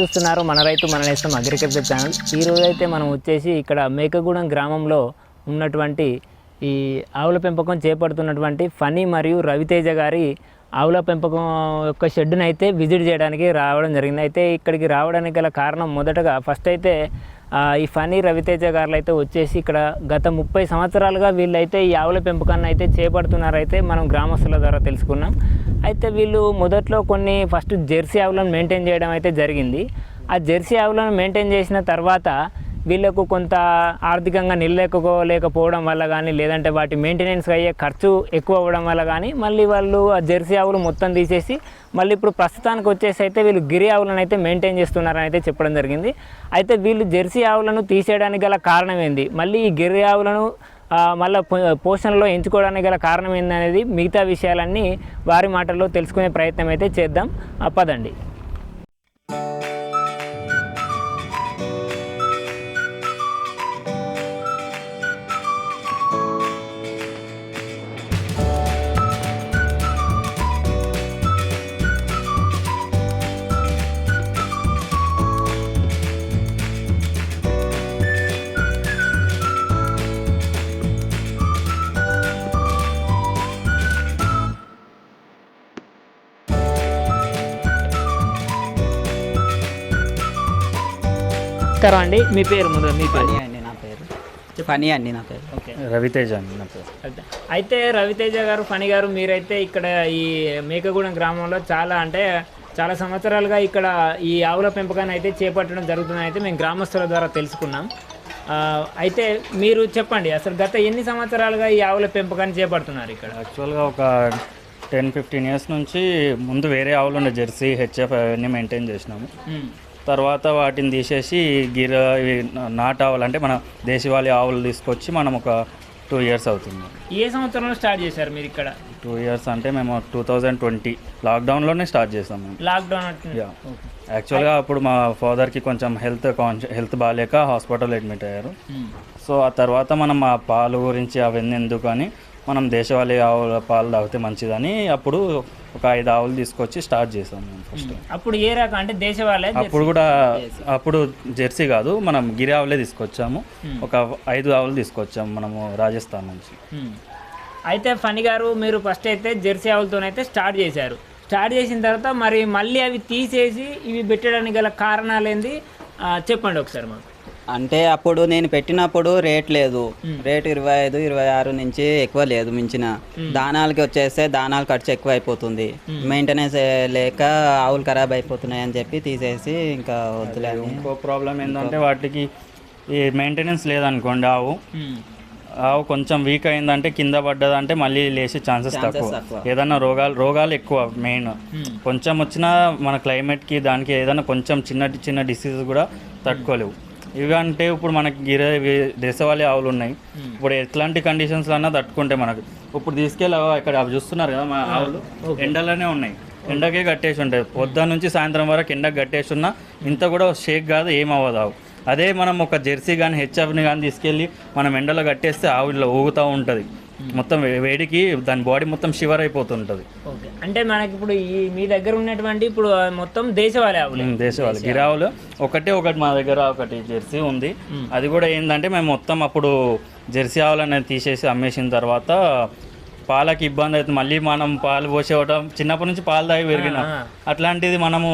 చూస్తున్నారు మన రైతు మన నేస్తం అగ్రికల్చర్ ఛానల్ ఈ రోజు అయితే మనం వచ్చేసి ఇక్కడ మేకగూడెం గ్రామంలో ఉన్నటువంటి ఈ ఆవుల పెంపకం చేపడుతున్నటువంటి ఫనీ మరియు రవితేజ గారి ఆవుల పెంపకం యొక్క షెడ్డును అయితే విజిట్ చేయడానికి రావడం జరిగింది. అయితే ఇక్కడికి రావడానికి గల కారణం మొదటగా ఫస్ట్ అయితే ఈ ఫనీ రవితేజ గారులు అయితే వచ్చేసి ఇక్కడ గత ముప్పై సంవత్సరాలుగా వీళ్ళైతే ఈ ఆవుల పెంపకాన్ని అయితే చేపడుతున్నారైతే మనం గ్రామస్తుల ద్వారా తెలుసుకున్నాం. అయితే వీళ్ళు మొదట్లో కొన్ని ఫస్ట్ జెర్సీ ఆవులను మెయింటైన్ చేయడం అయితే జరిగింది. ఆ జెర్సీ ఆవులను మెయింటైన్ చేసిన తర్వాత వీళ్ళకు కొంత ఆర్థికంగా నిలలేకపోలేకపోవడం వల్ల కానీ లేదంటే వాటి మెయింటెనెన్స్ అయ్యే ఖర్చు ఎక్కువ అవ్వడం వల్ల కానీ మళ్ళీ వాళ్ళు ఆ జెర్సీ ఆవులు మొత్తం తీసేసి మళ్ళీ ఇప్పుడు ప్రస్తుతానికి వచ్చేసి అయితే వీళ్ళు గిరి ఆవులను అయితే మెయింటైన్ చేస్తున్నారని అయితే చెప్పడం జరిగింది. అయితే వీళ్ళు జెర్సీ ఆవులను తీసేయడానికి గల కారణం ఏంది? మళ్ళీ ఈ గిరి ఆవులను మళ్ళీ పోషణలో ఎంచుకోవడానికి గల కారణం ఏందనేది మిగతా విషయాలన్నీ వారి మాటల్లో తెలుసుకునే ప్రయత్నం అయితే చేద్దాం. అప్పదండి పదండి. నమస్కారం అండి. మీ పేరు ముందు మీ పేరు? ఫనీ అండి నా పేరు. ఫనీ అండి నా పేరు. ఓకే. రవితేజ అండి నా పేరు. అయితే- అయితే రవితేజ గారు ఫణి గారు మీరైతే ఇక్కడ ఈ మేకగూడెం గ్రామంలో చాలా అంటే చాలా సంవత్సరాలుగా ఇక్కడ ఈ ఆవుల పెంపకాన్ని అయితే చేపట్టడం జరుగుతుందని అయితే మేము గ్రామస్తుల ద్వారా తెలుసుకున్నాం. ఆ, అయితే మీరు చెప్పండి అసలు గత ఎన్ని సంవత్సరాలుగా ఈ ఆవుల పెంపకాన్ని చేపడుతున్నారు ఇక్కడ? యాక్చువల్గా ఒక టెన్ ఫిఫ్టీన్ ఇయర్స్ నుంచి ముందు వేరే ఆవులు ఉండే జెర్సీ హెచ్ఎఫ్ అవన్నీ మెయింటైన్ చేసినాము. తర్వాత వాటిని తీసేసి గిర నాటు ఆవులు అంటే మన దేశవాళీ ఆవులు తీసుకొచ్చి మనం ఒక టూ ఇయర్స్ అవుతుంది. ఏ సంవత్సరంలో స్టార్ట్ చేశారు మీరు ఇక్కడ? టూ ఇయర్స్ అంటే మేము టూ థౌజండ్ ట్వంటీ లాక్డౌన్లోనే స్టార్ట్ చేసాం మేము లాక్డౌన్ యాక్చువల్గా అప్పుడు మా ఫాదర్కి కొంచెం హెల్త్ కాన్షి హెల్త్ బాగాలేక హాస్పిటల్ అడ్మిట్ అయ్యారు. ఉమ్, సో ఆ తర్వాత మనం ఆ పాలు గురించి అవన్నీ ఎందుకు అని మనం దేశవాళీ ఆవుల పాలు తాగితే మంచిదని అప్పుడు ఒక ఐదు ఆవులు తీసుకొచ్చి స్టార్ట్ చేసాం మేము ఫస్ట్. అప్పుడు ఏ రకం? అంటే దేశవాళే అప్పుడు కూడా అప్పుడు జెర్సీ కాదు మనం గిరి ఆవులే తీసుకొచ్చాము. ఒక ఐదు ఆవులు తీసుకొచ్చాము మనము రాజస్థాన్ నుంచి. అయితే ఫణి గారు మీరు ఫస్ట్ అయితే జెర్సీ ఆవులతోనైతే స్టార్ట్ చేశారు. స్టార్ట్ చేసిన తర్వాత మరి మళ్ళీ అవి తీసేసి ఇవి పెట్టడానికి గల కారణాలు ఏంది? చెప్పండి ఒకసారి మాకు. అంటే అప్పుడు నేను పెట్టినప్పుడు రేట్ లేదు. రేట్ ఇరవై ఐదు ఇరవై ఆరు నుంచి ఎక్కువ లేదు మించిన. దానాలకి వచ్చేస్తే దానాలు ఖర్చు ఎక్కువ అయిపోతుంది మెయింటెనెన్స్ లేక ఆవులు ఖరాబ్ అయిపోతున్నాయి అని చెప్పి తీసేసి ఇంకా వద్దులే అని. ఇంకో ప్రాబ్లం ఏంటంటే వాటికి ఈ మెయింటెనెన్స్ లేదనుకోండి ఆవు. ఆవు కొంచెం వీక్ అయిందంటే కింద పడ్డదంటే మళ్ళీ లేచే ఛాన్సెస్ తక్కువ. ఏదన్నా రోగాలు రోగాలు ఎక్కువ మెయిన్. కొంచెం వచ్చినా మన క్లైమేట్కి దానికి ఏదైనా కొంచెం చిన్న చిన్న డిసీజ్ కూడా తట్టుకోలేవు. ఇవి అంటే ఇప్పుడు మనకి గిర దేశవాళీ ఆవులు ఉన్నాయి. ఇప్పుడు ఎట్లాంటి కండిషన్స్ అన్నా తట్టుకుంటే మనకు. ఇప్పుడు తీసుకెళ్ళి ఇక్కడ అవి చూస్తున్నారు కదా మా ఆవులు. ఎండలోనే ఉన్నాయి. ఎండకే కట్టేసి ఉంటాయి. పొద్దున్న నుంచి సాయంత్రం వరకు ఎండకు కట్టేసి ఉన్నా ఇంత కూడా షేక్ కాదు ఏం అవ్వదు ఆవు. అదే మనం ఒక జెర్సీ కానీ హెచ్ఎఫ్ని కానీ తీసుకెళ్ళి మనం ఎండలో కట్టేస్తే ఆవు ఇట్లా ఊగుతూ ఉంటుంది. మొత్తం వేడికి దాని బాడీ మొత్తం షివర్ అయిపోతుంటుంది ఓకే. అంటే మనకి ఇప్పుడు ఈ మీ దగ్గర ఉన్నటువంటి ఇప్పుడు మొత్తం దేశవాళీ ఆవులే. దేశవాళీ. గిరావులు. ఒకటే ఒకటి మా దగ్గర ఒకటి జెర్సీ ఉంది. అది కూడా ఏంటంటే మేము మొత్తం అప్పుడు జెర్సీ ఆవులు అనేది తీసేసి అమ్మేసిన తర్వాత పాలకి ఇబ్బంది అవుతుంది. మళ్ళీ మనం పాలు పోసేవటం చిన్నప్పటి నుంచి పాలు తాగి పెరిగినాం. అట్లాంటిది మనము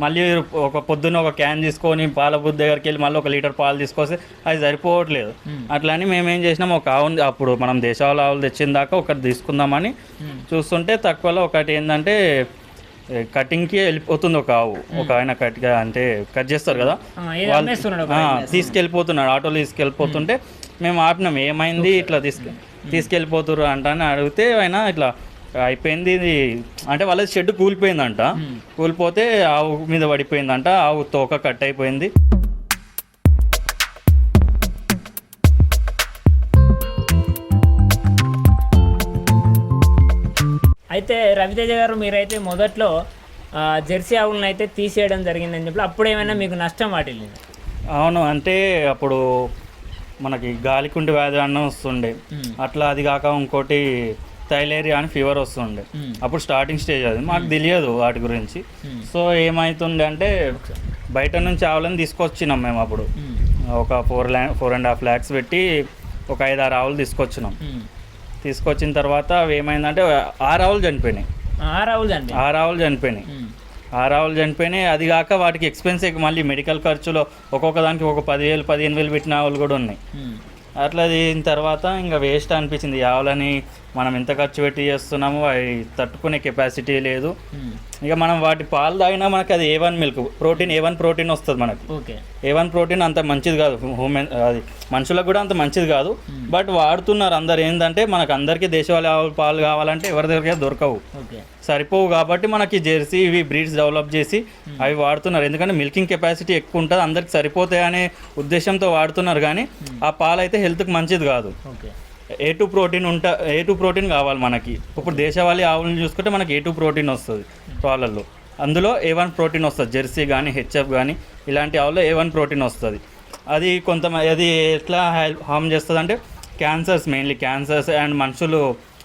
మళ్ళీ ఒక పొద్దున్న ఒక క్యాన్ తీసుకొని పాల బుద్ధి దగ్గరికి వెళ్ళి మళ్ళీ ఒక లీటర్ పాలు తీసుకొస్తే అది సరిపోవట్లేదు. అట్లా అని మేము ఏం చేసినాం ఒక ఆవుని అప్పుడు మనం దేశాల ఆవులు తెచ్చిన దాకా ఒకటి తీసుకుందామని చూస్తుంటే తక్కువలో ఒకటి ఏంటంటే కటింగ్కి వెళ్ళిపోతుంది ఒక ఆవు. ఒక ఆయన కట్ అంటే కట్ చేస్తారు కదా. వాళ్ళు- తీసుకెళ్ళిపోతున్నాడు ఆటోలో తీసుకెళ్ళిపోతుంటే మేము ఆపినాం. ఏమైంది ఇట్లా తీసుకె తీసుకెళ్ళిపోతుర్రు అంట అని అడిగితే ఆయన ఇట్లా అయిపోయింది ఇది. అంటే వాళ్ళ షెడ్ కూలిపోయిందంట. కూలిపోతే ఆవు మీద పడిపోయిందంట ఆవు తోక కట్ అయిపోయింది. అయితే రవితేజ గారు మీరైతే మొదట్లో జెర్సీ ఆవులను అయితే తీసేయడం జరిగిందని చెప్పి అప్పుడు ఏమైనా మీకు నష్టం వాటిల్లింది? అవును అంటే అప్పుడు మనకి గాలికుంటి వ్యాధి అన్న వస్తుండే. అట్లా అది కాక ఇంకోటి థైలేరియా అని ఫీవర్ వస్తుండే. అప్పుడు స్టార్టింగ్ స్టేజ్ అది. మాకు తెలియదు వాటి గురించి. సో ఏమవుతుండే అంటే బయట నుంచి ఆవులను తీసుకొచ్చినాం మేము అప్పుడు. ఒక ఫోర్ ల్యా ఫోర్ అండ్ హాఫ్ ల్యాక్స్ పెట్టి ఒక ఐదు ఆరు ఆవులు తీసుకొచ్చినాం. తీసుకొచ్చిన తర్వాత అవి ఏమైందంటే ఆరు ఆవులు చనిపోయినాయి. ఆరు ఆవులు చనిపోయినాయి. ఆరు ఆవులు చనిపోయినాయి. అది కాక వాటికి ఎక్స్పెన్స్ మళ్ళీ మెడికల్ ఖర్చులో ఒక్కొక్క దానికి ఒక పదివేలు పదిహేను వేలు పెట్టిన ఆవులు కూడా ఉన్నాయి. అట్లా దీని తర్వాత ఇంకా వేస్ట్ అనిపించింది. ఆవులని మనం ఎంత ఖర్చు పెట్టి చేస్తున్నామో అవి తట్టుకునే కెపాసిటీ లేదు. ఇక మనం వాటి పాలు తాగినా మనకి అది A one milk protein A one protein వస్తుంది మనకి. ఓకే. ఏ వన్ ప్రోటీన్ అంత మంచిది కాదు హ్యూమెన్ అది మనుషులకు కూడా అంత మంచిది కాదు. బట్ వాడుతున్నారు అందరు ఏంటంటే మనకు అందరికీ దేశవాళీ పాలు కావాలంటే ఎవరి దగ్గర దొరకవు. సరిపోవు కాబట్టి మనకి జెర్సీ ఇవి బ్రీడ్స్ డెవలప్ చేసి అవి వాడుతున్నారు. ఎందుకంటే మిల్కింగ్ కెపాసిటీ ఎక్కువ ఉంటుంది అందరికి సరిపోతాయి అనే ఉద్దేశంతో వాడుతున్నారు కానీ ఆ పాలు అయితే హెల్త్కి మంచిది కాదు. ఓకే. ఏ టూ ప్రోటీన్ ఉంటా ఏ టూ ప్రోటీన్ కావాలి మనకి. ఇప్పుడు దేశవాళీ ఆవులను చూసుకుంటే మనకి ఏ టూ ప్రోటీన్ వస్తుంది పాలల్లో. అందులో ఏ వన్ ప్రోటీన్ వస్తుంది. జెర్సీ కానీ హెచ్ఎఫ్ కానీ ఇలాంటి ఆవుల్లో ఏ వన్ ప్రోటీన్ వస్తుంది. అది కొంత అది ఎట్లా హార్మ్ చేస్తుంది అంటే క్యాన్సర్స్ మెయిన్లీ క్యాన్సర్స్ అండ్ మనుషులు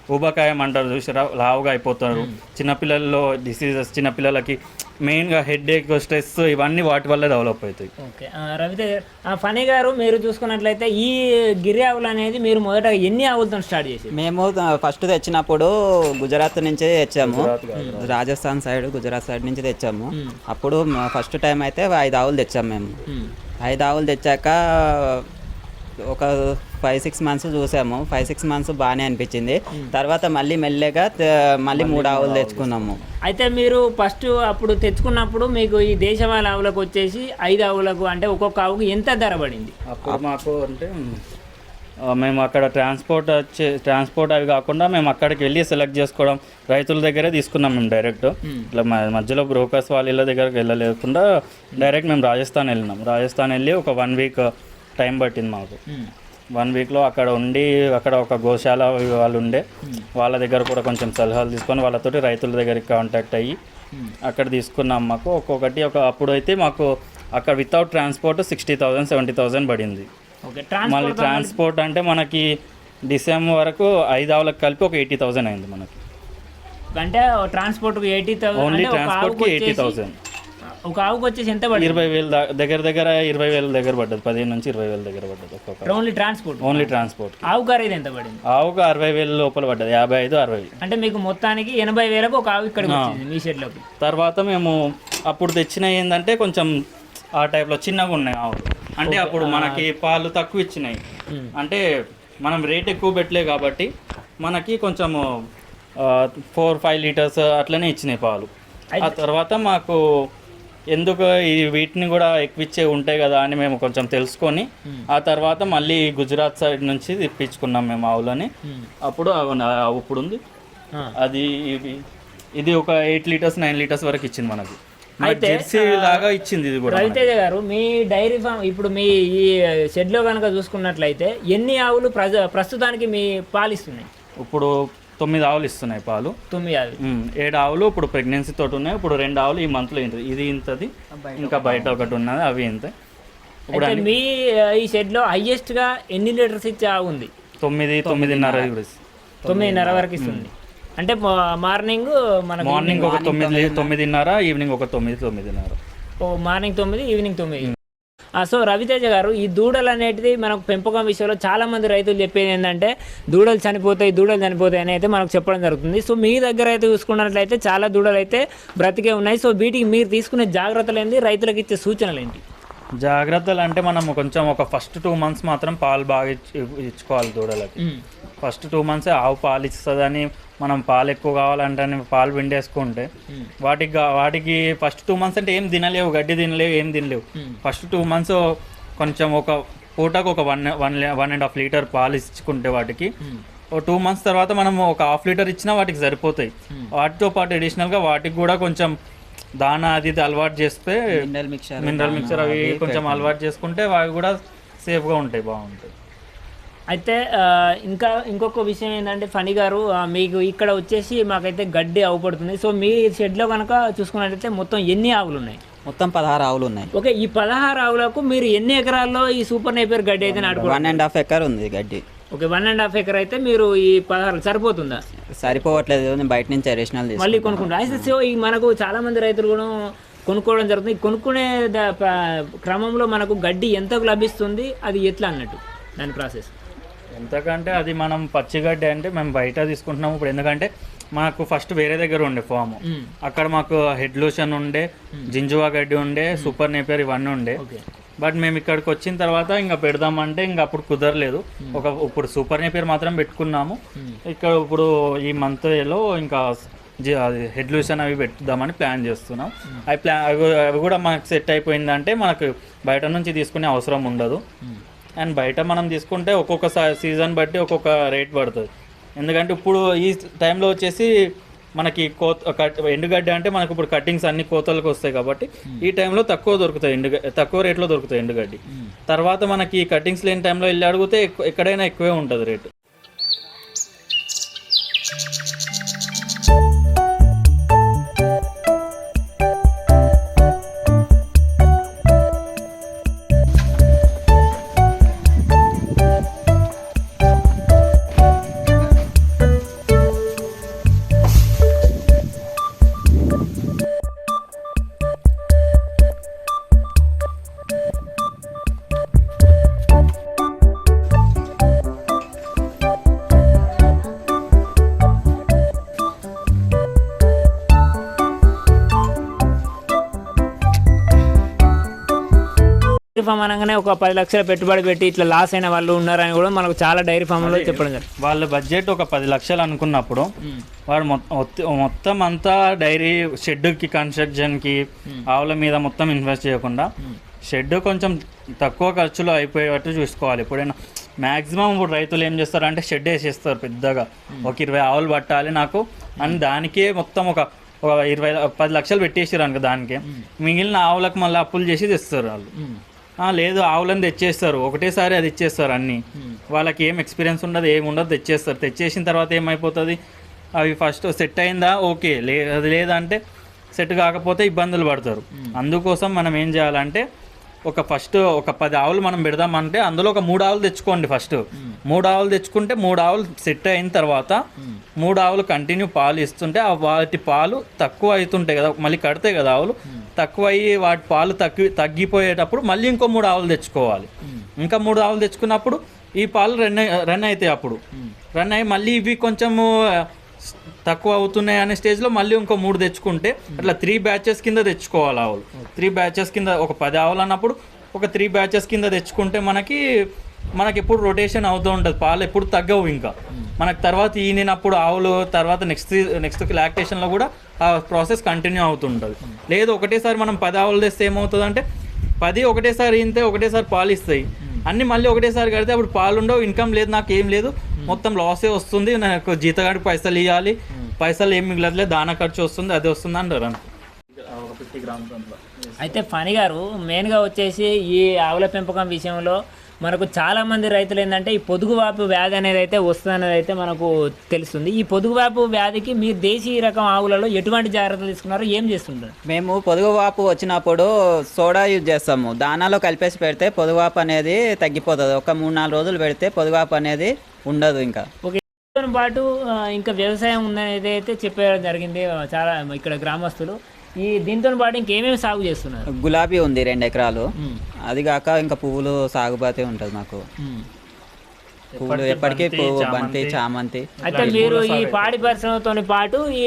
ఊబకాయం అంటారు చూసారా లావుగా అయిపోతారు. చిన్నపిల్లల్లో డిసీజెస్ చిన్నపిల్లలకి మెయిన్గా హెడ్ ఏక్ స్ట్రెస్ ఇవన్నీ వాటి వల్ల డెవలప్ అవుతాయి. ఓకే. రవితేజ ఆ, ఫణి గారు మీరు చూసుకున్నట్లయితే ఈ గిరి ఆవులు అనేది మీరు మొదట ఎన్ని ఆవులతో స్టార్ట్ చేసి మేము ఫస్ట్ తెచ్చినప్పుడు గుజరాత్ నుంచి తెచ్చాము. రాజస్థాన్ సైడ్ గుజరాత్ సైడ్ నుంచి తెచ్చాము. అప్పుడు ఫస్ట్ టైం అయితే ఐదు ఆవులు తెచ్చాము మేము. ఐదు ఆవులు తెచ్చాక ఒక ఫైవ్ సిక్స్ మంత్స్ చూసాము. ఫైవ్ సిక్స్ మంత్స్ బాగానే అనిపించింది. తర్వాత మళ్ళీ మెల్లగా మళ్ళీ మూడు ఆవులు తెచ్చుకున్నాము. అయితే మీరు ఫస్ట్ అప్పుడు తెచ్చుకున్నప్పుడు మీకు ఈ దేశవాళీ ఆవులకు వచ్చేసి ఐదు ఆవులకు అంటే ఒక్కొక్క ఆవుకు ఎంత ధర పడింది? అప్పుడు మాకు అంటే మేము. అక్కడ ట్రాన్స్పోర్ట్ వచ్చే ట్రాన్స్పోర్ట్ అవి కాకుండా మేము అక్కడికి వెళ్ళి సెలెక్ట్ చేసుకోవడం రైతుల దగ్గరే తీసుకున్నాం మేము డైరెక్ట్ ఇట్లా మ- మధ్యలో బ్రోకర్స్ వాళ్ళ దగ్గరకు వెళ్ళలేకుండా డైరెక్ట్ మేము రాజస్థాన్ వెళ్ళినాం. రాజస్థాన్ వెళ్ళి ఒక వన్ వీక్ టైం పట్టింది మాకు. వన్ వీక్లో అక్కడ ఉండి అక్కడ ఒక గోశాల వాళ్ళు ఉండే వాళ్ళ దగ్గర కూడా కొంచెం సలహాలు తీసుకొని వాళ్ళతోటి రైతుల దగ్గరికి కాంటాక్ట్ అయ్యి అక్కడ తీసుకున్నాం మాకు. ఒక్కొక్కటి ఒక అప్పుడు అయితే మాకు అక్కడ without transport sixty thousand seventy thousand పడింది. మళ్ళీ ట్రాన్స్పోర్ట్ అంటే మనకి డిసెంబర్ వరకు ఐదు ఆవులకు కలిపి ఒక ఎయిటీ థౌసండ్ అయింది మనకి. అంటే ట్రాన్స్పోర్ట్ ఎయిటీ ఓన్లీ థౌసండ్ ట్రాన్స్పోర్ట్కి ఎయిటీ థౌసండ్ ఒక ఆవుకు వచ్చేసి ఎంత పడింది? ఇరవై వేలు దగ్గర దగ్గర ఇరవై వేల దగ్గర పడ్డది పదిహేను నుంచి ఇరవై వేల దగ్గర పడ్డది ఒక్కొక్క ఓన్లీ ట్రాన్స్పోర్ట్ ఓన్లీ ట్రాన్స్పోర్ట్ ఆవు ఖరీదు ఎంత పడింది? ఆవుకు అరవై వేల లోపల పడ్డది యాభై ఐదు అరవై. అంటే మీకు మొత్తానికి ఎనభై వేలకు ఒక ఆవు వచ్చింది మీ షెడ్లోకి తర్వాత మేము అప్పుడు తెచ్చిన ఏంటంటే కొంచెం ఆ టైప్లో చిన్నగా ఉన్నాయి ఆవులు. అంటే అప్పుడు మనకి పాలు తక్కువ ఇచ్చినాయి. అంటే మనం రేట్ ఎక్కువ పెట్టలే కాబట్టి మనకి కొంచెము ఫోర్ ఫైవ్ లీటర్స్ అట్లనే ఇచ్చినాయి పాలు. ఆ తర్వాత మాకు ఎందుకు ఈ వీటిని కూడా ఎక్కువిచ్చే ఉంటాయి కదా అని మేము కొంచెం తెలుసుకొని ఆ తర్వాత మళ్ళీ గుజరాత్ సైడ్ నుంచి తెప్పించుకున్నాం మేము ఆవులని. అప్పుడు అవి- ఆవు ఇప్పుడు ఉంది. అది ఇది ఇది ఒక ఎయిట్ లీటర్స్ నైన్ లీటర్స్ వరకు ఇచ్చింది మనకి. లాగా ఇచ్చింది ఇది కూడా. రవితేజ గారు మీ డైరీ ఫామ్ ఇప్పుడు మీ ఈ షెడ్లో కనుక చూసుకున్నట్లయితే ఎన్ని ఆవులు ప్రజ ప్రస్తుతానికి మీ పాలిస్తున్నాయి? ఇప్పుడు తొమ్మిది ఆవులు ఇస్తున్నాయి పాలు. తొమ్మిది ఆవులు. ఏడు ఆవులు ఇప్పుడు ప్రెగ్నెన్సీ తోటి ఉన్నాయి ఇప్పుడు రెండు ఆవులు ఈ మంత్లో ఇంత ఇది ఇంతది ఇంకా బయట ఒకటి ఉన్నది అవి ఇంత. ఇప్పుడు మీ ఈ షెడ్లో హైయెస్ట్గా ఎన్ని లీటర్స్ ఇచ్చే ఆవు ఉంది? తొమ్మిది తొమ్మిదిన్నర. తొమ్మిదిన్నర. వరకు ఇస్తుంది. అంటే మార్నింగ్ మనకు మార్నింగ్ ఒక తొమ్మిది తొమ్మిదిన్నర ఈవినింగ్ ఒక తొమ్మిది తొమ్మిదిన్నర. ఓ మార్నింగ్ తొమ్మిది ఈవినింగ్ తొమ్మిది. సో రవితేజ గారు ఈ దూడలు అనేటిది మనకు పెంపకం విషయంలో చాలా మంది రైతులు చెప్పేది ఏంటంటే దూడలు చనిపోతాయి దూడలు చనిపోతాయి అని అయితే మనకు చెప్పడం జరుగుతుంది. సో మీ దగ్గర అయితే చూసుకున్నట్లయితే చాలా దూడలు అయితే బ్రతికే ఉన్నాయి. సో వీటికి మీరు తీసుకునే జాగ్రత్తలు ఏంటి? రైతులకు ఇచ్చే సూచనలు ఏంటి? జాగ్రత్తలు అంటే మనం కొంచెం ఒక ఫస్ట్ టూ మంత్స్ మాత్రం పాలు బాగా ఇచ్చి ఇచ్చుకోవాలి దూడలకి. ఫస్ట్ టూ మంత్స్ ఆవు పాలు ఇస్తుందని మనం పాలు ఎక్కువ కావాలంటే పాలు పిండేసుకుంటే వాటికి గా- వాటికి ఫస్ట్ టూ మంత్స్ అంటే ఏం తినలేవు గడ్డి తినలేవు ఏం తినలేవు. ఫస్ట్ టూ మంత్స్ కొంచెం ఒక పూటకు ఒక one one one and half litre పాలు ఇచ్చుకుంటే వాటికి. ఓ టూ మంత్స్ తర్వాత మనం ఒక హాఫ్ లీటర్ ఇచ్చినా వాటికి సరిపోతాయి. వాటితో పాటు అడిషనల్గా వాటికి కూడా కొంచెం దానా అది ఇది అలవాటు చేస్తే మినరల్ మిక్చర్ మినరల్ మిక్చర్ అవి కొంచెం అలవాటు చేసుకుంటే అవి కూడా సేఫ్గా ఉంటాయి బాగుంటాయి. అయితే ఇంకా ఇంకొక విషయం ఏంటంటే ఫణి గారు మీకు ఇక్కడ వచ్చేసి మాకైతే గడ్డి అవపడుతుంది సో మీ షెడ్లో కనుక చూసుకున్నట్లయితే మొత్తం ఎన్ని ఆవులు ఉన్నాయి? మొత్తం పదహారు ఆవులు ఉన్నాయి. ఓకే ఈ పదహారు ఆవులకు మీరు ఎన్ని ఎకరాల్లో ఈ సూపర్ నేపర్ గడ్డి అయితే నాటుకోవాలి వన్ అండ్ హాఫ్ ఎకర్ ఉంది గడ్డి. Okay one and half acre అయితే మీరు ఈ పదహారు సరిపోతుందా? సరిపోవట్లేదు నేను బయట నుంచి అడిషనల్ మళ్ళీ కొనుక్కుంటారు అయితే సో ఈ మనకు చాలా మంది రైతులు కూడా కొనుక్కోవడం జరుగుతుంది. కొనుక్కునే క్రమంలో మనకు గడ్డి ఎంతకు లభిస్తుంది అది ఎట్లా అన్నట్టు? దాని ప్రాసెస్. ఎంతకంటే అది మనం పచ్చిగడ్డి అంటే మేము బయట తీసుకుంటున్నాము ఇప్పుడు. ఎందుకంటే మాకు ఫస్ట్ వేరే దగ్గర ఉండే ఫామ్. అక్కడ మాకు హెడ్ లోషన్ ఉండే జింజువా గడ్డి ఉండే సూపర్ నేపియర్ ఇవన్నీ ఉండే. బట్ మేము ఇక్కడికి వచ్చిన తర్వాత ఇంకా పెడదామంటే ఇంకా అప్పుడు కుదరలేదు. ఒక ఇప్పుడు సూపర్ నేపియర్ మాత్రం పెట్టుకున్నాము. ఇక్కడ ఇప్పుడు ఈ మంత్లో ఇంకా హెడ్ లూషన్ అవి పెట్టుదామని ప్లాన్ చేస్తున్నాం. అవి ప్లా అవి అవి కూడా మనకు సెట్ అయిపోయిందంటే మనకు బయట నుంచి తీసుకునే అవసరం ఉండదు. అండ్ బయట మనం తీసుకుంటే ఒక్కొక్క సీజన్ బట్టి ఒక్కొక్క రేట్ పడుతుంది. ఎందుకంటే ఇప్పుడు ఈ టైంలో వచ్చేసి మనకి కోత కట్ ఎండుగడ్డి అంటే మనకు ఇప్పుడు కటింగ్స్ అన్ని కోతలకు వస్తాయి కాబట్టి ఈ టైంలో తక్కువ దొరుకుతాయి ఎండు తక్కువ రేట్లో దొరుకుతాయి ఎండుగడ్డి. తర్వాత మనకి కటింగ్స్ లేని టైంలో వెళ్ళి అడిగితే ఎక్కడైనా ఎక్కువే ఉంటుంది రేటు డైరీ ఫామ్ అనగానే ఒక పది లక్షల పెట్టుబడి పెట్టి ఇట్లా లాస్ అయిన వాళ్ళు ఉన్నారని కూడా మనకు చాలా డైరీ ఫామ్లో చెప్పడం జరిగింది. వాళ్ళ బడ్జెట్ ఒక పది లక్షలు అనుకున్నప్పుడు వాడు మొత్తం అంతా డైరీ షెడ్కి కన్స్ట్రక్షన్కి ఆవుల మీద మొత్తం ఇన్వెస్ట్ చేయకుండా షెడ్ కొంచెం తక్కువ ఖర్చులో అయిపోయేటట్టు చూసుకోవాలి. ఎప్పుడైనా మ్యాక్సిమం ఇప్పుడు రైతులు ఏం చేస్తారు అంటే షెడ్ వేసేస్తారు పెద్దగా. ఒక ఇరవై ఆవులు పట్టాలి నాకు అని దానికే మొత్తం ఒక ఒక ఇరవై పది లక్షలు పెట్టేసారు అనుకో దానికి. మిగిలిన ఆవులకు మళ్ళీ అప్పులు చేసి తెస్తారు వాళ్ళు. లేదు ఆవులను తెచ్చేస్తారు. ఒకటేసారి అది ఇచ్చేస్తారు అన్నీ. వాళ్ళకి ఏం ఎక్స్పీరియన్స్ ఉండదు ఏమి ఉండదు తెచ్చేస్తారు. తెచ్చేసిన తర్వాత ఏమైపోతుంది? అవి ఫస్ట్ సెట్ అయిందా? ఓకే. లే అది లేదంటే సెట్ కాకపోతే ఇబ్బందులు పడతారు. అందుకోసం మనం ఏం చేయాలంటే ఒక ఫస్ట్ ఒక పది ఆవులు మనం పెడదామంటే అందులో ఒక మూడు ఆవులు తెచ్చుకోండి ఫస్ట్. మూడు ఆవులు తెచ్చుకుంటే మూడు ఆవులు సెట్ అయిన తర్వాత మూడు ఆవులు కంటిన్యూ పాలు ఇస్తుంటే ఆ వాటి పాలు తక్కువ అవుతుంటాయి కదా మళ్ళీ కడతాయి కదా ఆవులు. తక్కువ అయ్యి వాటి పాలు తగ్గి తగ్గిపోయేటప్పుడు మళ్ళీ ఇంకో మూడు ఆవులు తెచ్చుకోవాలి. ఇంకా మూడు ఆవులు తెచ్చుకున్నప్పుడు ఈ పాలు రన్ రన్ అవుతాయి అప్పుడు. రన్ అయ్యి మళ్ళీ ఇవి కొంచెము తక్కువ అవుతున్నాయి అనే స్టేజ్లో మళ్ళీ ఇంకో మూడు తెచ్చుకుంటే అట్లా త్రీ బ్యాచెస్ కింద తెచ్చుకోవాలి ఆవులు. త్రీ బ్యాచెస్ కింద ఒక పది ఆవులు అన్నప్పుడు ఒక త్రీ బ్యాచెస్ కింద తెచ్చుకుంటే మనకి మనకి ఎప్పుడు రొటేషన్ అవుతూ ఉంటుంది. పాలు ఎప్పుడు తగ్గవు ఇంకా. మనకు తర్వాత ఈనినప్పుడు ఆవులు తర్వాత నెక్స్ట్ నెక్స్ట్ లాక్టేషన్లో కూడా ఆ ప్రాసెస్ కంటిన్యూ అవుతుంటుంది. లేదు ఒకటేసారి మనం పది ఆవులు తెస్తే ఏమవుతుంది అంటే పది ఒకటేసారి ఇంతే ఒకటేసారి పాలు ఇస్తాయి. అన్ని మళ్ళీ ఒకటేసారి కడితే అప్పుడు పాలు ఉండవు ఇన్కమ్ లేదు నాకు ఏం లేదు మొత్తం లాసే వస్తుంది. నాకు జీతగాడికి పైసలు ఇవ్వాలి పైసలు ఏం మిగలట్లేదు. దానా ఖర్చు వస్తుంది అది వస్తుంది అంటారు అనుకో అయితే ఫణి గారు మెయిన్గా వచ్చేసి ఈ ఆవుల పెంపకం విషయంలో మనకు చాలా మంది రైతులు ఏంటంటే ఈ పొదుగువాపు వ్యాధి అనేది అయితే వస్తుందనేది అయితే మనకు తెలుస్తుంది. ఈ పొదుగువాపు వ్యాధికి మీరు దేశీయ రకం ఆవులలో ఎటువంటి జాగ్రత్తలు తీసుకున్నారో ఏం చేస్తుంటారు? మేము పొదుగువాపు వచ్చినప్పుడు సోడా యూజ్ చేస్తాము. దానాలో కలిపేసి పెడితే పొదుగువాపు అనేది తగ్గిపోతుంది. ఒక మూడు నాలుగు రోజులు పెడితే పొదుగువాపు అనేది ఉండదు ఇంకా. ఓకే. పాటు ఇంకా వ్యవసాయం ఉందనేది అయితే చెప్పడం జరిగింది. చాలా ఇక్కడ గ్రామస్తులు. ఈ దీంతో పాటు ఇంకేమేమి సాగు చేస్తున్నారు గులాబీ ఉంది రెండు ఎకరాలు. అది కాక ఇంకా పువ్వులు సాగుబాతే ఉంటుంది మాకు. పువ్వులు ఎప్పటికీ పువ్వు బంతి చామంతి అయితే మీరు ఈ పాడి పరిశ్రమతో పాటు ఈ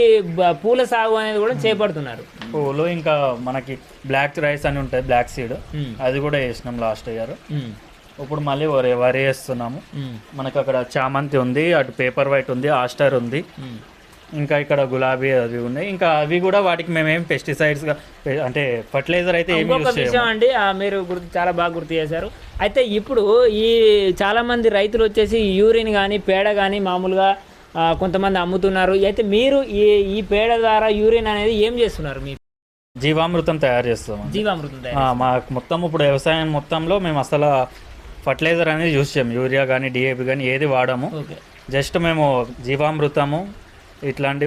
పూల సాగు అనేది కూడా చేపడుతున్నారు పువ్వులు ఇంకా మనకి బ్లాక్ రైస్ అని ఉంటుంది బ్లాక్ సీడ్. అది కూడా వేసినాం లాస్ట్ ఇయర్. ఇప్పుడు మళ్ళీ వరి వరి వేస్తున్నాము. మనకు అక్కడ చామంతి ఉంది అటు పేపర్ వైట్ ఉంది ఆస్టర్ ఉంది. ఇంకా ఇక్కడ గులాబీ అవి ఉన్నాయి. ఇంకా అవి కూడా వాటికి మేమేం పెస్టిసైడ్స్ అంటే ఫర్టిలైజర్ అయితే ఏమి విషయం అండి మీరు గుర్తు చాలా బాగా గుర్తు చేశారు. అయితే ఇప్పుడు ఈ చాలా మంది రైతులు వచ్చేసి యూరిన్ కానీ పేడ కానీ మామూలుగా కొంతమంది అమ్ముతున్నారు. అయితే మీరు ఈ ఈ పేడ ద్వారా యూరిన్ అనేది ఏం చేస్తున్నారు మీ? జీవామృతం తయారు చేస్తాము జీవామృతం మాకు మొత్తం ఇప్పుడు వ్యవసాయం మొత్తంలో మేము అసలు ఫర్టిలైజర్ అనేది యూజ్ చేయము. యూరియా కానీ డిఏపి కానీ ఏది వాడము. జస్ట్ మేము జీవామృతము ఇట్లాంటి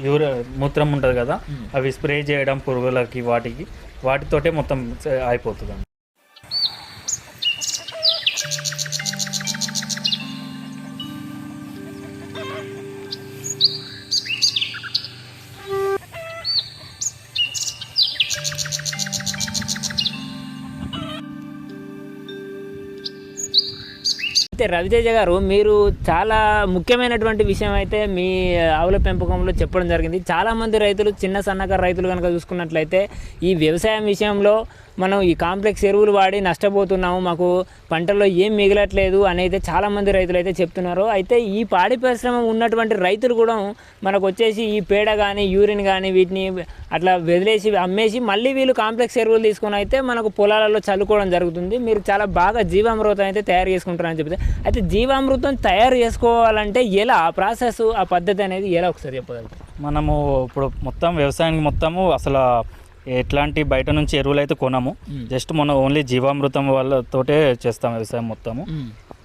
యూర మూత్రం ఉంటుంది కదా అవి స్ప్రే చేయడం పురుగులకి వాటికి వాటితోటే మొత్తం అయిపోతుంది అయితే రవితేజ గారు మీరు చాలా ముఖ్యమైనటువంటి విషయం అయితే మీ ఆవుల పెంపకంలో చెప్పడం జరిగింది. చాలామంది రైతులు చిన్న సన్నకారు రైతులు కనుక చూసుకున్నట్లయితే ఈ వ్యవసాయం విషయంలో మనం ఈ కాంప్లెక్స్ ఎరువులు వాడి నష్టపోతున్నాము మాకు పంటల్లో ఏం మిగలట్లేదు అని అయితే చాలామంది రైతులు అయితే చెప్తున్నారు. అయితే ఈ పాడి పరిశ్రమ ఉన్నటువంటి రైతులు కూడా మనకు వచ్చేసి ఈ పేడ కానీ యూరిన్ కానీ వీటిని అట్లా వదిలేసి అమ్మేసి మళ్ళీ వీళ్ళు కాంప్లెక్స్ ఎరువులు తీసుకొని అయితే మనకు పొలాలలో చల్లుకోవడం జరుగుతుంది. మీరు చాలా బాగా జీవామృతం అయితే తయారు చేసుకుంటారని చెప్తే అయితే జీవామృతం తయారు చేసుకోవాలంటే ఎలా? ఆ ప్రాసెస్ ఆ పద్ధతి అనేది ఎలా? ఒకసారి చెప్పగలుగుతారు? మనము ఇప్పుడు మొత్తం వ్యవసాయానికి మొత్తము అసలు ఎట్లాంటి బయట నుంచి ఎరువులు అయితే కొనము జస్ట్ మన ఓన్లీ జీవామృతం వాళ్ళతోటే చేస్తాం వ్యవసాయం మొత్తము.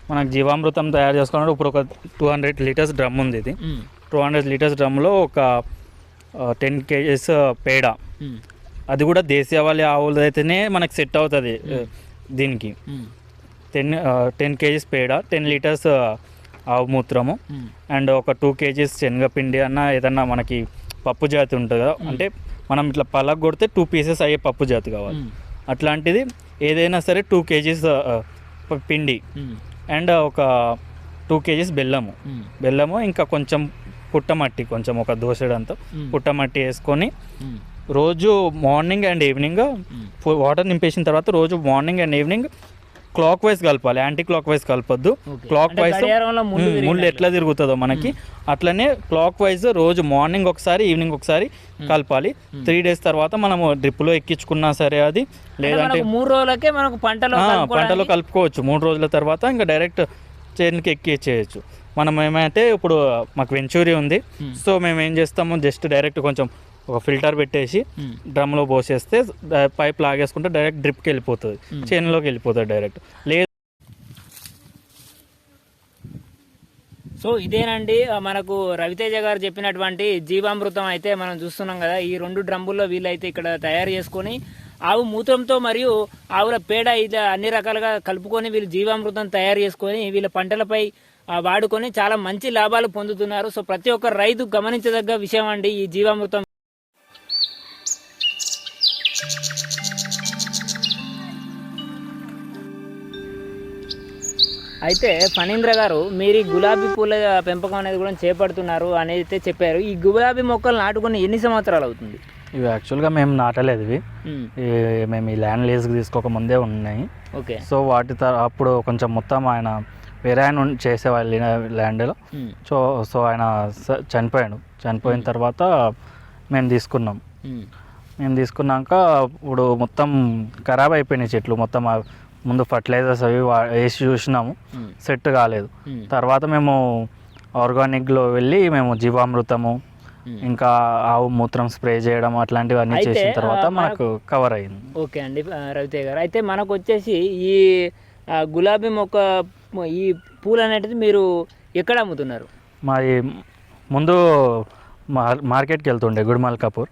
మనకు జీవామృతం తయారు చేసుకోవాలంటే ఇప్పుడు ఒక టూ హండ్రెడ్ లీటర్స్ డ్రమ్ ఉంది ఇది. టూ హండ్రెడ్ లీటర్స్ డ్రమ్లో ఒక టెన్ కేజీస్ పేడ. అది కూడా దేశీయవాళి ఆవులు అయితేనే మనకు సెట్ అవుతుంది దీనికి. టెన్ టెన్ కేజీస్ పేడ టెన్ లీటర్స్ ఆవు మూత్రము. అండ్ ఒక టూ కేజీస్ శనగపిండి అన్న ఏదన్నా మనకి పప్పు జాతి ఉంటుంది అంటే మనం ఇట్లా పలగ కొడితే టూ పీసెస్ అయ్యే పప్పు జాతి కావాలి. అట్లాంటిది ఏదైనా సరే టూ కేజీస్ పిండి అండ్ ఒక టూ కేజీస్ బెల్లము. బెల్లము ఇంకా కొంచెం పుట్టమట్టి కొంచెం ఒక దోసెడంతా పుట్టమట్టి వేసుకొని రోజు మార్నింగ్ అండ్ ఈవినింగ్ వాటర్ నింపేసిన తర్వాత రోజు morning and evening clockwise కలపాలి యాంటీ క్లాక్ వైజ్ కలపొద్దు. క్లాక్ వైజ్ ముళ్ళు ఎట్లా తిరుగుతుందో మనకి. అట్లనే క్లాక్ వైజ్ రోజు మార్నింగ్ ఒకసారి ఈవినింగ్ ఒకసారి కలపాలి. త్రీ డేస్ తర్వాత మనము డ్రిప్లో ఎక్కించుకున్నా సరే అది. లేదంటే మూడు రోజులకే మనకు పంటలో పంటలో కలుపుకోవచ్చు. మూడు రోజుల తర్వాత ఇంకా డైరెక్ట్ చేనుకి ఎక్కిచ్చేయచ్చు మనం ఏమైతే ఇప్పుడు మాకు వెంచూరి ఉంది. సో మేము ఏం చేస్తాము? జస్ట్ డైరెక్ట్ కొంచెం ఒక ఫిల్టర్ పెట్టేసి. డ్రమ్లో పోసేస్తే పైప్ లాగేసుకుంటే డైరెక్ట్ డ్రిప్కి వెళ్ళిపోతుంది. చేనులోకి వెళ్ళిపోతుంది డైరెక్ట్. లేదు సో ఇదేనండి మనకు రవితేజ గారు చెప్పినటువంటి జీవామృతం అయితే మనం చూస్తున్నాం కదా. ఈ రెండు డ్రమ్ముల్లో వీళ్ళైతే ఇక్కడ తయారు చేసుకొని ఆవు మూత్రంతో మరియు ఆవుల పేడ ఇది అన్ని రకాలుగా కలుపుకొని వీళ్ళు జీవామృతం తయారు చేసుకొని వీళ్ళ పంటలపై వాడుకొని చాలా మంచి లాభాలు పొందుతున్నారు. సో ప్రతి ఒక్క రైతు గమనించదగ్గ విషయం అండి ఈ జీవామృతం. అయితే ఫణీంద్ర గారు మీరు ఈ గులాబీ పూల పెంపకం అనేది కూడా చేపడుతున్నారు అనేది అయితే చెప్పారు. ఈ గులాబీ మొక్కలు నాటుకొని ఎన్ని సంవత్సరాలు అవుతుంది? ఇవి యాక్చువల్గా మేము నాటలేదు ఇవి. మేము. ఈ ల్యాండ్ లీజ్కి తీసుకోక ముందే ఉన్నాయి. ఓకే. సో వాటి అప్పుడు కొంచెం మొత్తం ఆయన వేరే ఆయన చేసేవాళ్ళు ల్యాండ్లో సో సో ఆయన చనిపోయాడు. చనిపోయిన తర్వాత మేము తీసుకున్నాం. మేము. తీసుకున్నాక ఇప్పుడు మొత్తం ఖరాబ్ అయిపోయినాయి చెట్లు. మొత్తం ముందు ఫర్టిలైజర్స్ అవి వేసి చూసినాము. సెట్ కాలేదు. తర్వాత మేము ఆర్గానిక్లో వెళ్ళి మేము జీవామృతము. ఇంకా ఆవు మూత్రం స్ప్రే చేయడం అట్లాంటివన్నీ చేసిన తర్వాత మనకు కవర్ అయింది. ఓకే అండి ఆ, రవితేజ గారు. అయితే మనకు వచ్చేసి ఈ గులాబీ మొక్క ఈ పూలు అనేది మీరు ఎక్కడ అమ్ముతున్నారు? మాది ముందు మార్ మార్కెట్కి వెళ్తుండే గుడిమల్ కపూర్.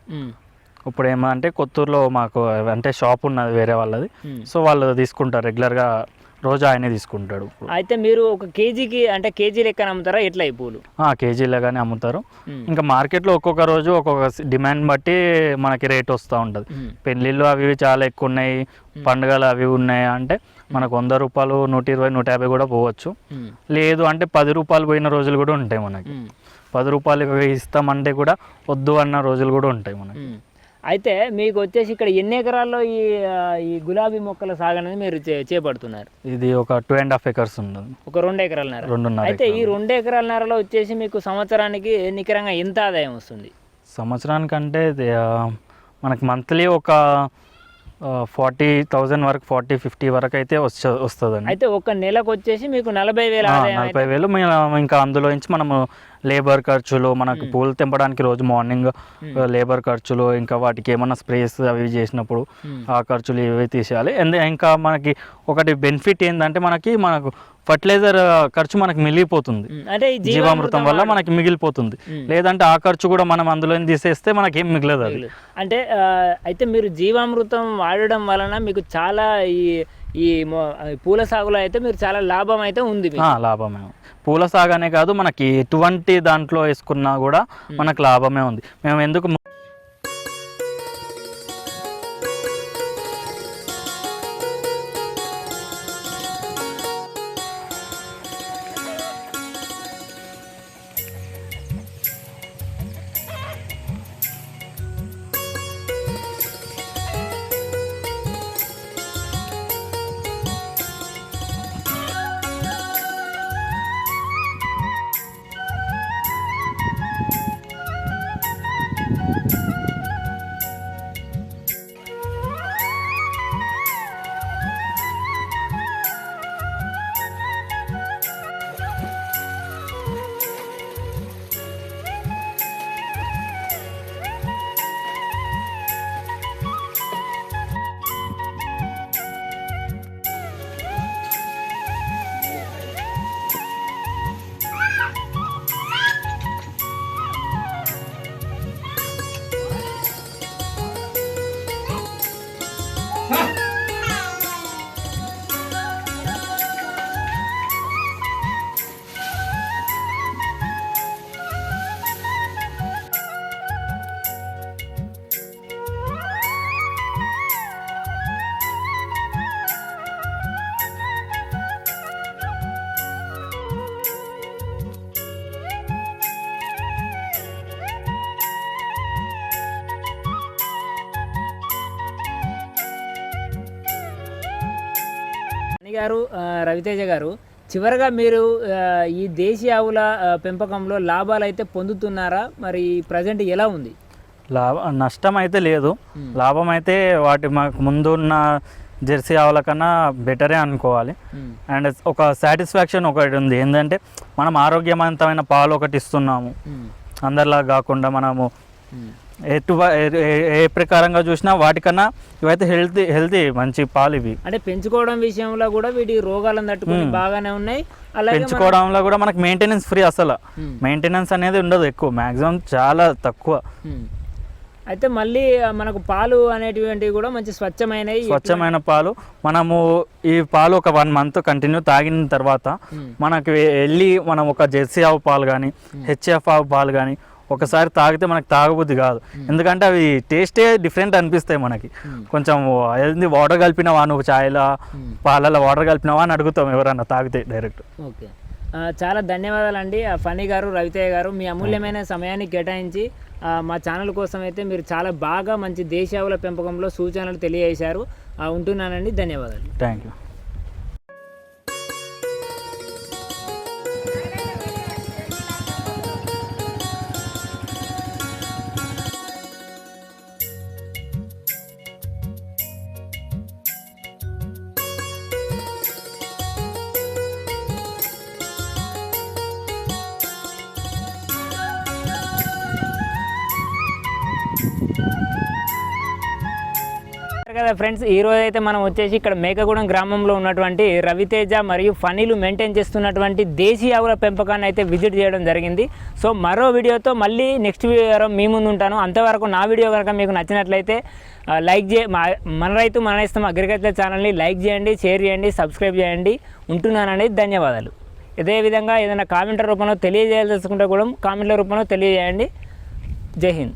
ఇప్పుడు ఏమంటే కొత్తూరులో మాకు అంటే షాప్ ఉన్నది వేరే వాళ్ళది. సో వాళ్ళు తీసుకుంటారు రెగ్యులర్గా రోజు ఆయనే తీసుకుంటాడు అయితే మీరు ఒక కేజీకి అంటే కేజీ లెక్కన అమ్ముతారా? ఎట్లా ఈ పూలు? ఆ, కేజీలుగానే అమ్ముతారు. ఇంకా మార్కెట్లో ఒక్కొక్క రోజు ఒక్కొక్క డిమాండ్ బట్టి మనకి రేట్ వస్తూ ఉంటుంది. పెళ్ళిళ్ళు అవి చాలా ఎక్కువ ఉన్నాయి పండుగలు అవి ఉన్నాయి అంటే మనకు వంద రూపాయలు నూట ఇరవై నూట యాభై కూడా పోవచ్చు. లేదు అంటే పది రూపాయలు పోయిన రోజులు కూడా ఉంటాయి మనకి. పది రూపాయలు ఇస్తామంటే కూడా వద్దు అన్న రోజులు కూడా ఉంటాయి మనకి. అయితే మీకు వచ్చేసి ఇక్కడ ఎన్ని ఎకరాల్లో ఈ ఈ గులాబీ మొక్కల సాగు అనేది మీరు చేపడుతున్నారు? ఇది ఒక టూ అండ్ హాఫ్ ఎకర్స్ ఉంటుంది ఒక రెండు ఎకరాలన్నర రెండున్నర అయితే ఈ రెండు ఎకరాలన్నరలో వచ్చేసి మీకు సంవత్సరానికి నికరంగా ఎంత ఆదాయం వస్తుంది? సంవత్సరానికంటే మనకి మంత్లీ ఒక ఫార్టీ థౌజండ్ వరకు ఫార్టీ ఫిఫ్టీ వరకు అయితే వస్త వస్తుందండి. అయితే ఒక నెలకు వచ్చేసి మీకు నలభై వేల నలభై వేలు మేము ఇంకా అందులో నుంచి మనము లేబర్ ఖర్చులు మనకు పూలు తెంపడానికి రోజు మార్నింగ్ లేబర్ ఖర్చులు ఇంకా వాటికి ఏమన్నా స్ప్రేస్ అవి చేసినప్పుడు. ఆ ఖర్చులు ఇవి తీసేయాలి. అండ్ ఇంకా మనకి ఒకటి బెనిఫిట్ ఏంటంటే మనకి మనకు ఫర్టిలైజర్ ఖర్చు మనకి మిగిలిపోతుంది. అంటే జీవామృతం వల్ల మనకి మిగిలిపోతుంది. లేదంటే ఆ ఖర్చు కూడా మనం అందులో తీసేస్తే మనకి ఏం మిగలదు అది. అంటే అయితే మీరు జీవామృతం వాడడం వలన మీకు చాలా ఈ ఈ పూల సాగులో అయితే మీరు చాలా లాభం అయితే ఉంది లాభమే పూల సాగనే కాదు మనకి ఎటువంటి దాంట్లో వేసుకున్నా కూడా మనకు లాభమే ఉంది. మేము ఎందుకు గారు రవితేజ గారు చివరగా మీరు ఈ దేశీ ఆవుల పెంపకంలో లాభాలు అయితే పొందుతున్నారా? మరి ప్రజెంట్ ఎలా ఉంది? లాభ నష్టం అయితే లేదు. లాభం అయితే వాటి మాకు ముందు ఉన్న జెర్సీ ఆవుల కన్నా బెటరే అనుకోవాలి. అండ్ ఒక సాటిస్ఫాక్షన్ ఒకటి ఉంది. ఏంటంటే మనం ఆరోగ్యవంతమైన పాలు ఒకటి ఇస్తున్నాము. అందరిలా కాకుండా మనము ఎటు ఏ- ప్రకారంగా చూసినా వాటికన్నా ఇవైతే హెల్తీ హెల్తీ మంచి పాలు ఇవి. అంటే పెంచుకోవడం విషయంలో కూడా వీటి రోగాలను తట్టుకొని బాగానే ఉన్నాయి. పెంచుకోవడంలో కూడా మనకు మెయింటెనెన్స్ ఫ్రీ అసలు. మెయింటెనెన్స్ అనేది ఉండదు ఎక్కువ మ్యాక్సిమం చాలా తక్కువ. అయితే మళ్ళీ మనకు పాలు అనేటువంటివి కూడా మంచి స్వచ్ఛమైనవి స్వచ్ఛమైన పాలు. మనము ఈ పాలు ఒక వన్ మంత్ కంటిన్యూ తాగిన తర్వాత. మనకి వెళ్ళి మనం ఒక జెర్సీ ఆవు పాలు కానీ హెచ్ఎఫ్ ఆవు పాలు కానీ ఒకసారి తాగితే మనకి తాగబుద్ధి కాదు. ఎందుకంటే అవి టేస్టే డిఫరెంట్ అనిపిస్తాయి మనకి. కొంచెం ఏంది వాటర్ కలిపినవా నువ్వు ఛాయ్లో పాలలో వాటర్ కలిపినవా అని అడుగుతాం ఎవరన్నా తాగితే డైరెక్ట్ ఓకే. చాలా ధన్యవాదాలండి. ఆ ఫణి గారు రవితయ్య గారు మీ అమూల్యమైన సమయాన్ని కేటాయించి మా ఛానల్ కోసం అయితే మీరు చాలా బాగా మంచి దేశావుల పెంపకంలో సూచనలు తెలియజేశారు. ఉంటున్నానండి. ధన్యవాదాలు. థ్యాంక్ యూ కదా ఫ్రెండ్స్ ఈ రోజు అయితే మనం వచ్చేసి ఇక్కడ మేకగూడెం గ్రామంలో ఉన్నటువంటి రవితేజ మరియు ఫనీలు మెయింటైన్ చేస్తున్నటువంటి దేశీ ఆవుల పెంపకాన్ని అయితే విజిట్ చేయడం జరిగింది. సో మరో వీడియోతో మళ్ళీ నెక్స్ట్ వీడియో మీ ముందు ఉంటాను. అంతవరకు నా వీడియో కనుక మీకు నచ్చినట్లయితే లైక్ చే మా మన రైతు మన ఇష్టం అగ్రికల్చర్ ఛానల్ని లైక్ చేయండి షేర్ చేయండి సబ్స్క్రైబ్ చేయండి. ఉంటున్నానండి. ధన్యవాదాలు. ఇదే విధంగా ఏదైనా కామెంట్ల రూపంలో తెలియజేయాల్సుకుంటే కూడా కామెంట్ల రూపంలో తెలియజేయండి. జై హింద్.